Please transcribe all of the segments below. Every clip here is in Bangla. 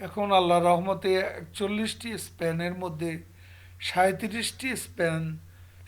এখন আল্লাহ রহমতে একচল্লিশটি স্প্যানের মধ্যে সাঁত্রিশটি স্প্যান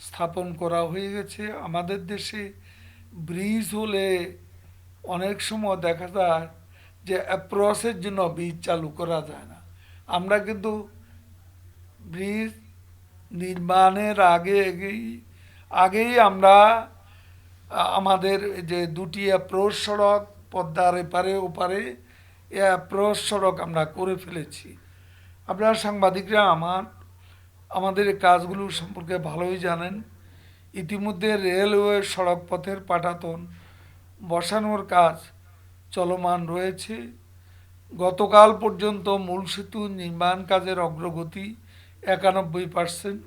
স্থাপন করা হয়ে গেছে। আমাদের দেশে ব্রিজ হলে অনেক সময় দেখা যায় যে অ্যাপ্রসের জন্য ব্রিজ চালু করা যায় না। আমরা কিন্তু ব্রিজ নির্মাণের আগে আগেই আগেই আমরা আমাদের যে দুটি অ্যাপ্রোচ সড়ক পদ্মার এপারে ওপারে অ্যাপ্রোচ সড়ক আমরা করে ফেলেছি। আপনারা সাংবাদিকরা আমার, আমাদের কাজগুলো সম্পর্কে ভালোই জানেন। ইতিমধ্যে রেলওয়ে সড়ক পথের পাঠাতন বসানোর কাজ চলমান রয়েছে। গতকাল পর্যন্ত মূল সেতু নির্মাণ কাজের অগ্রগতি একানব্বই পার্সেন্ট,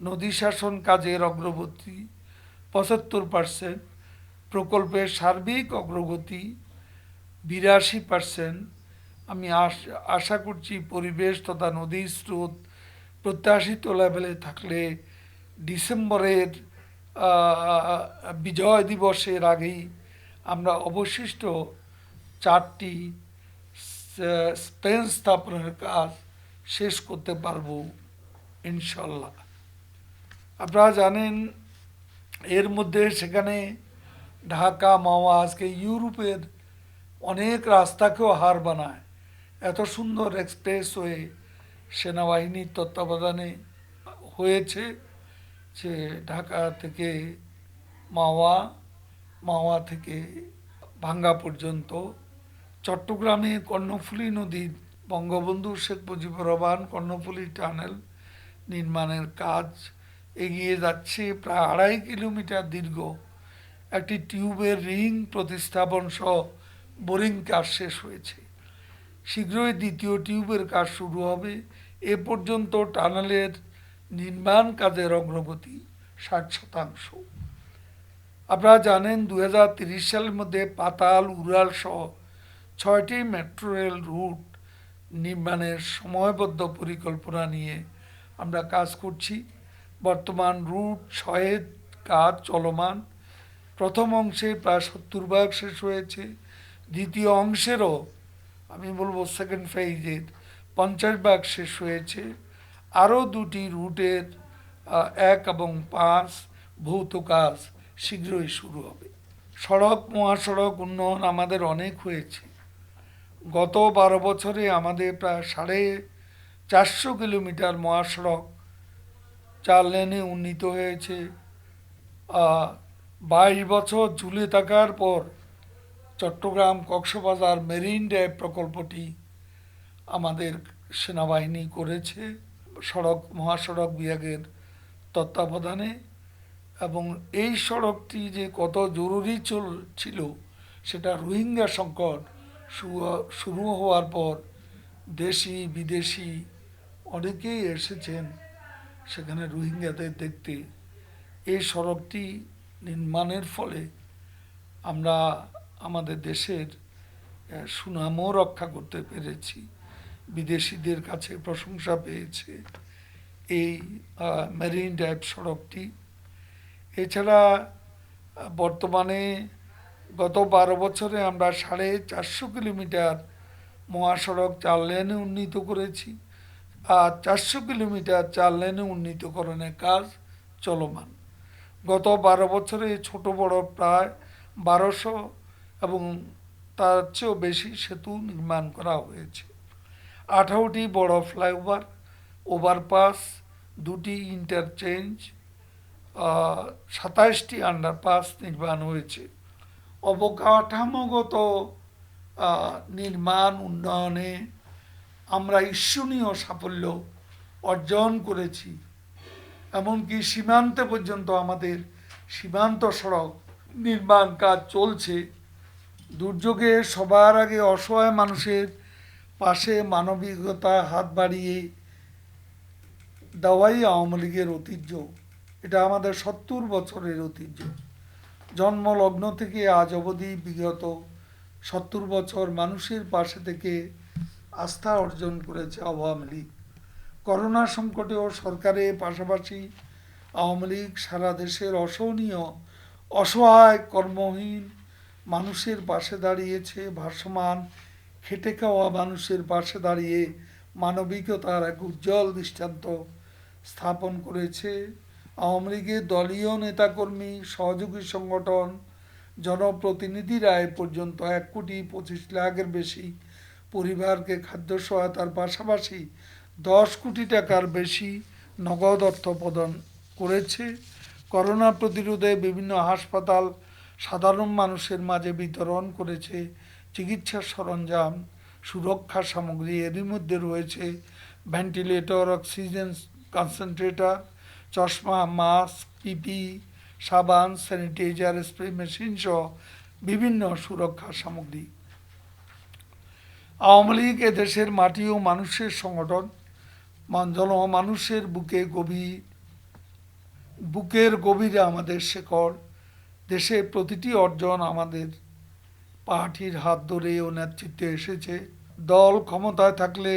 নদী শাসন কাজের অগ্রগতি পঁচাত্তর পার্সেন্ট, প্রকল্পের সার্বিক অগ্রগতি বিরাশি পার্সেন্ট আমি আশ- করছি পরিবেশ তথা নদীর স্রোত প্রত্যাশিত লেভেলে থাকলে ডিসেম্বরের বিজয় দিবসের আগেই আমরা অবশিষ্ট চারটি স্পেন স্থাপনের কাজ শেষ করতে পারব, ইনশাল্লাহ। আপনারা জানেন, এর মধ্যে সেখানে ঢাকা, মাওয়া আজকে ইউরোপের অনেক রাস্তাকেও হার বানায়। এত সুন্দর এক্সপ্রেস হয়ে সেনাবাহিনীর তত্ত্বাবধানে হয়েছে যে ঢাকা থেকে মাওয়া মাওয়া থেকে ভাঙ্গা পর্যন্ত। চট্টগ্রামে কর্ণফুলী নদীর বঙ্গবন্ধু শেখ মুজিবুর রহমান কর্ণফুলী টানেল নির্মাণের কাজ এগিয়ে যাচ্ছে প্রায় আড়াই কিলোমিটার দীর্ঘ। একটি টিউবের রিং প্রতিস্থাপন সহ বোরিং কাজ শেষ হয়েছে। শীঘ্রই দ্বিতীয় টিউবের কাজ শুরু হবে। এ পর্যন্ত টানেলের নির্মাণ কাজের অগ্রগতি ষাট শতাংশ। আপনারা জানেন দু সালের মধ্যে পাতাল, উড়াল সহ ছয়টি মেট্রো রেল রুট নির্মাণের সময়বদ্ধ পরিকল্পনা নিয়ে আমরা কাজ করছি। বর্তমান রুট ছয়ের কাজ চলমান। প্রথম অংশে প্রায় সত্তর ভাগ শেষ হয়েছে। দ্বিতীয় অংশেরও, আমি বলব সেকেন্ড ফেজের পঞ্চাশ ভাগ শেষ হয়েছে। আরও দুটি রুটের এক এবং পাঁচ ভৌত কাজ শীঘ্রই শুরু হবে। সড়ক, মহাসড়ক উন্নয়ন আমাদের অনেক হয়েছে। গত বারো বছরে আমাদের প্রায় সাড়ে চারশো কিলোমিটার মহাসড়ক চার লেনে উন্নীত হয়েছে। বাইশ বছর ঝুলে থাকার পর চট্টগ্রাম কক্সবাজার মেরিন ড্রাইভ প্রকল্পটি আমাদের সেনাবাহিনী করেছে, সড়ক, মহাসড়ক বিভাগের তত্ত্বাবধানে এবং এই সড়কটি যে কত জরুরি চল ছিল, সেটা রোহিঙ্গা সংকট শুরু হওয়ার পর দেশি, বিদেশি অনেকেই এসেছেন সেখানে রোহিঙ্গাদের দেখতে। এই সড়কটি নির্মাণের ফলে আমরা আমাদের দেশের সুনামও রক্ষা করতে পেরেছি। বিদেশিদের কাছে প্রশংসা পেয়েছে। এই মেরিন ড্রাইভ সড়কটি। এছাড়া বর্তমানে গত বারো বছরে আমরা সাড়ে চারশো কিলোমিটার মহাসড়ক চার লেনে উন্নীত করেছি আর চারশো কিলোমিটার চার লেনে উন্নীতকরণের কাজ চলমান। গত বারো বছরে ছোট বড় প্রায় বারোশো এবং তার চেয়েও বেশি সেতু নির্মাণ করা হয়েছে। আঠারোটি বড় ফ্লাইওভার, ওভারপাস, দুটি ইন্টারচেঞ্জ সাতাইশটি আন্ডারপাস নির্মাণ হয়েছে। অবকাঠামোগত নির্মাণ উন্নয়নে আমরা ঈর্ষণীয় সাফল্য অর্জন করেছি। এমনকি সীমান্তে পর্যন্ত আমাদের সীমান্ত সড়ক নির্মাণ কাজ চলছে। দুর্যোগে সবার আগে অসহায় মানুষের পাশে মানবিকতা হাত বাড়িয়ে দেওয়াই আওয়ামী লীগের ঐতিহ্য। এটা আমাদের সত্তর বছরের ঐতিহ্য। জন্মলগ্ন থেকে আজ অবধি বিগত সত্তর বছর মানুষের পাশে থেকে আস্থা অর্জন করেছে আওয়ামী লীগ। করোনা সংকটেও সরকারের পাশাপাশি আওয়ামী লীগ সারা দেশের অসহনীয়, অসহায়, কর্মহীন মানুষের পাশে দাঁড়িয়েছে ভাসমান। খেটে খাওয়া মানুষের পাশে দাঁড়িয়ে মানবিকতার এক উজ্জ্বল দৃষ্টান্ত স্থাপন করেছে। আওয়ামী লীগের দলীয় নেতাকর্মী, সহযোগী সংগঠন, জনপ্রতিনিধিরা এ পর্যন্ত এক কোটি পঁচিশ লাখের বেশি পরিবারকে খাদ্য সহায়তার পাশাপাশি দশ কোটি টাকার বেশি নগদ অর্থ প্রদান করেছে। করোনা প্রতিরোধে বিভিন্ন হাসপাতাল সাধারণ মানুষের মাঝে বিতরণ করেছে চিকিৎসার সরঞ্জাম, সুরক্ষা সামগ্রী, এরই মধ্যে রয়েছে ভেন্টিলেটর অক্সিজেন কনসেন্ট্রেটর চশমা মাস্ক পিপি সাবান স্যানিটাইজার স্প্রে মেশিন সহ বিভিন্ন সুরক্ষা সামগ্রী। আওয়ামী লীগ এদেশের মাটি ও মানুষের সংগঠন। জন মানুষের বুকে গভীর বুকের গভীরে আমাদের শেকড়। দেশের প্রতিটি অর্জন আমাদের পার্টির হাত ধরে ও নেতৃত্বে এসেছে। দল ক্ষমতায় থাকলে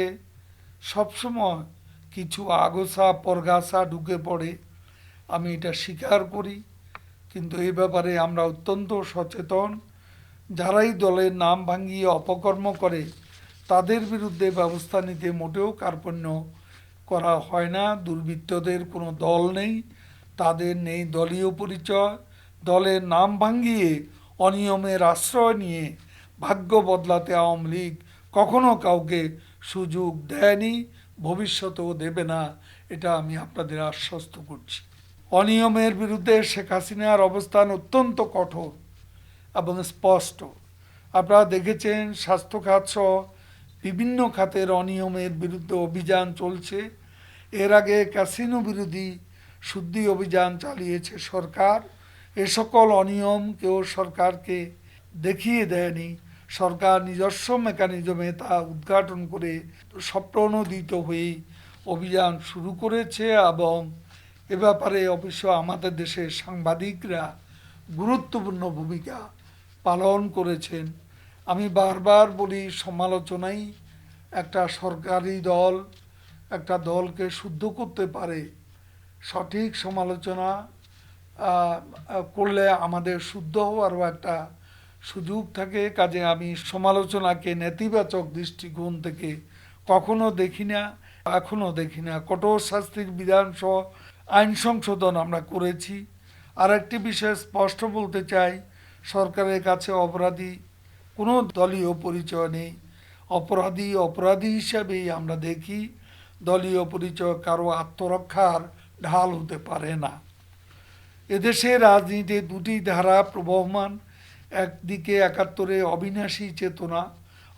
সবসময় কিছু আগোছা পরগাছা ঢুকে পড়ে। আমি এটা স্বীকার করি, কিন্তু এই ব্যাপারে আমরা অত্যন্ত সচেতন। যারাই দলের নাম ভাঙিয়ে অপকর্ম করে, তাদের বিরুদ্ধে ব্যবস্থা নিতে মোটেও কার্পণ্য করা হয় না। দুর্বৃত্তদের কোনো দল নেই, তাদের নেই দলীয় পরিচয়। দলের নাম ভাঙ্গিয়ে, অনিয়মের আশ্রয় নিয়ে ভাগ্য বদলাতে আওয়ামী লীগ কখনো কাউকে সুযোগ দেয়নি, ভবিষ্যতেও দেবে না, এটা আমি আপনাদের আশ্বস্ত করছি। অনিয়মের বিরুদ্ধে শেখ হাসিনার অবস্থান অত্যন্ত কঠোর এবং স্পষ্ট। আপনারা দেখেছেন, স্বাস্থ্য খাত সহ বিভিন্ন খাতের অনিয়মের বিরুদ্ধে অভিযান চলছে। এর আগে ক্যাসিনো বিরোধী শুদ্ধি অভিযান চালিয়েছে সরকার। এ সকল অনিয়ম কেউ সরকারকে দেখিয়ে দেয়নি। সরকার নিজস্ব মেকানিজমে তা উদ্ঘাটন করে স্বপ্রণোদিত হয়ে অভিযান শুরু করেছে এবং এ ব্যাপারে অবশ্য আমাদের দেশের সাংবাদিকরা গুরুত্বপূর্ণ ভূমিকা পালন করেছেন। আমি বারবার বলি, সমালোচনাই একটা সরকারি দল, একটা দলকে শুদ্ধ করতে পারে। সঠিক সমালোচনা করলে আমাদের শুদ্ধ হওয়ারও একটা সুযোগ থাকে। কাজে আমি সমালোচনাকে নেতিবাচক দৃষ্টিকোণ থেকে কখনো দেখি না এখনও দেখি না। কঠোর শাস্তির বিধানসহ আইন সংশোধন আমরা করেছি। আর একটি বিষয় স্পষ্ট বলতে চাই, সরকারের কাছে অপরাধী, কোনো দলীয় পরিচয় নেই। অপরাধী অপরাধী হিসাবেই আমরা দেখি, দলীয় পরিচয় কারও আত্মরক্ষার ঢাল হতে পারে না। এদেশের রাজনীতিতে দুটি ধারা প্রবহমান, একদিকে একাত্তরে অবিনাশী চেতনা,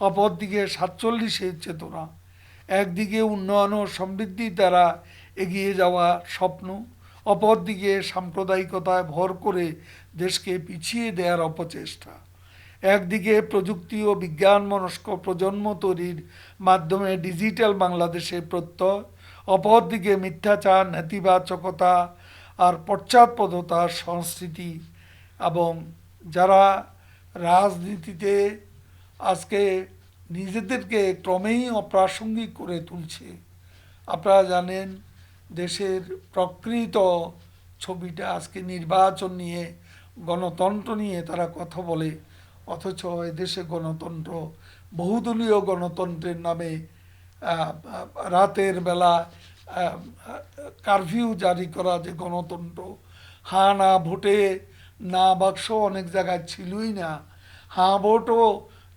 অপরদিকে সাতচল্লিশের চেতনা। একদিকে উন্নয়ন ও সমৃদ্ধির দ্বারা এগিয়ে যাওয়া স্বপ্ন, অপরদিকে সাম্প্রদায়িকতায় ভর করে দেশকে পিছিয়ে দেওয়ার অপচেষ্টা। একদিকে প্রযুক্তি ও বিজ্ঞান মনস্ক প্রজন্ম তৈরির মাধ্যমে ডিজিটাল বাংলাদেশের প্রত্যয়, অপরদিকে মিথ্যাচার, নেতিবাচকতা আর পশ্চাৎপদতার সংস্কৃতি এবং যারা রাজনীতিতে আজকে নিজেদেরকে ক্রমেই অপ্রাসঙ্গিক করে তুলছে, আপনারা জানেন দেশের প্রকৃত ছবিটা আজকে নির্বাচন নিয়ে, গণতন্ত্র নিয়ে তারা কথা বলে, অথচ দেশে গণতন্ত্র, বহুদলীয় গণতন্ত্রের নামে রাতের বেলা কারফিউ জারি করা যে গণতন্ত্র, হা না ভোটে না বাক্স অনেক জায়গায় ছিলই না। হাঁ ভোটও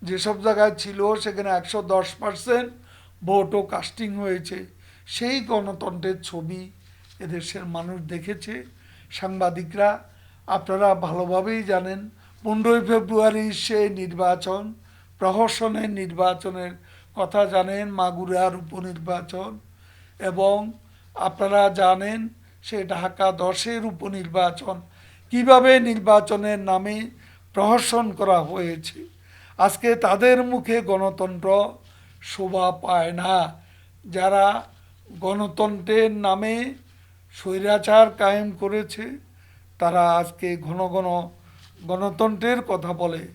যেসব জায়গায় ছিল সেখানে একশো দশ পার্সেন্ট ভোটও কাস্টিং হয়েছে। সেই গণতন্ত্রের ছবি এদেশের মানুষ দেখেছে, সাংবাদিকরা, আপনারা ভালোভাবেই জানেন, পনেরোই ফেব্রুয়ারি সেই নির্বাচন, প্রহসনের নির্বাচনের কথা জানেন, মাগুরার উপনির্বাচন এবং আপনারা জানেন সে ঢাকা দশের উপনির্বাচন কীভাবে নির্বাচনের নামে প্রহসন করা হয়েছে। আজকে তাদের মুখে গণতন্ত্র শোভা পায় না। যারা গণতন্ত্রের নামে স্বৈরাচার কায়েম করেছে, তারা আজকে ঘন ঘন গণতন্ত্রের কথা বলে।